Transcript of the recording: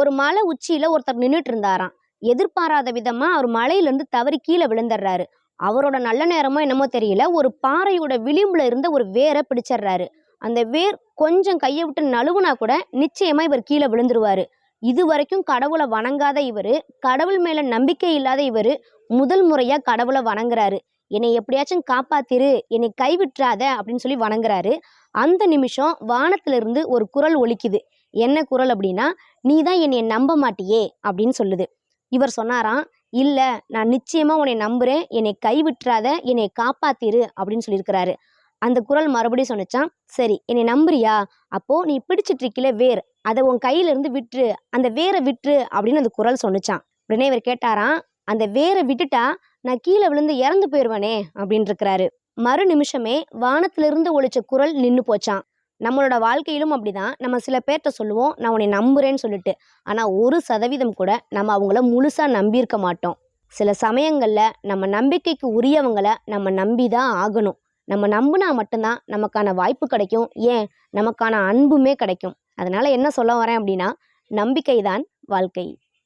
ஒரு மலை உச்சியில ஒருத்தர் நின்றுட்டு இருந்தாராம் எதிர்பாராத விதமா அவர் மலையிலேருந்து தவறி கீழே விழுந்துடுறாரு. அவரோட நல்ல நேரமோ என்னமோ தெரியல. ஒரு பாறையோட விளிம்புல இருந்த ஒரு வேரை பிடிச்சிடுறாரு. அந்த வேர் கொஞ்சம் கையை விட்டு நழுவுனா கூட நிச்சயமா இவர் கீழே விழுந்துருவாரு. இது வரைக்கும் கடவுளை வணங்காத இவர் கடவுள் மேல நம்பிக்கை இல்லாத இவர் முதல் முறையா கடவுளை வணங்குறாரு. என்னை எப்படியாச்சும் காப்பாத்திரு என்னை கைவிட்டுறாத அப்படின்னு சொல்லி வணங்குறாரு. அந்த நிமிஷம் வானத்திலிருந்து ஒரு குரல் ஒலிக்குது. என்ன குரல் அப்படின்னா நீ தான் என்னை நம்ப மாட்டியே அப்படின்னு சொல்லுது. இவர் சொன்னாராம் இல்லை நான் நிச்சயமாக உன்னை நம்புகிறேன் என்னை கைவிட்டுறாத என்னை காப்பாத்திரு அப்படின்னு சொல்லியிருக்கிறாரு. அந்த குரல் மறுபடியும் சொன்னச்சான் சரி என்னை நம்புறியா? அப்போது நீ பிடிச்சிட்டு இருக்கல வேர். அதை உன் கையிலேருந்து விட்டுரு. அந்த வேரை விட்டுரு அப்படின்னு அந்த குரல் சொன்னிச்சான் உடனே இவர் கேட்டாராம் அந்த வேரை விட்டுட்டா நான் கீழே விழுந்து இறந்து போயிடுவேனே அப்படின்னு இருக்கிறாரு மறு நிமிஷமே வானத்திலிருந்து ஒழிச்ச குரல் நின்று போச்சான் நம்மளோட வாழ்க்கையிலும் அப்படிதான். நம்ம சில பேர்கிட்ட சொல்லுவோம் நான் உன்னை நம்புறேன்னு சொல்லிட்டு. ஆனால் ஒரு சதவீதம் கூட நம்ம அவங்கள முழுசாக நம்பியிருக்க மாட்டோம். சில சமயங்களில் நம்ம நம்பிக்கைக்கு உரியவங்களை நம்ம நம்பி தான் ஆகணும். நம்ம நம்பினா மட்டும்தான் நமக்கான வாய்ப்பு கிடைக்கும். ஏன்? நமக்கான அன்புமே கிடைக்கும். அதனால் என்ன சொல்ல வரேன் அப்படின்னா நம்பிக்கை தான் வாழ்க்கை.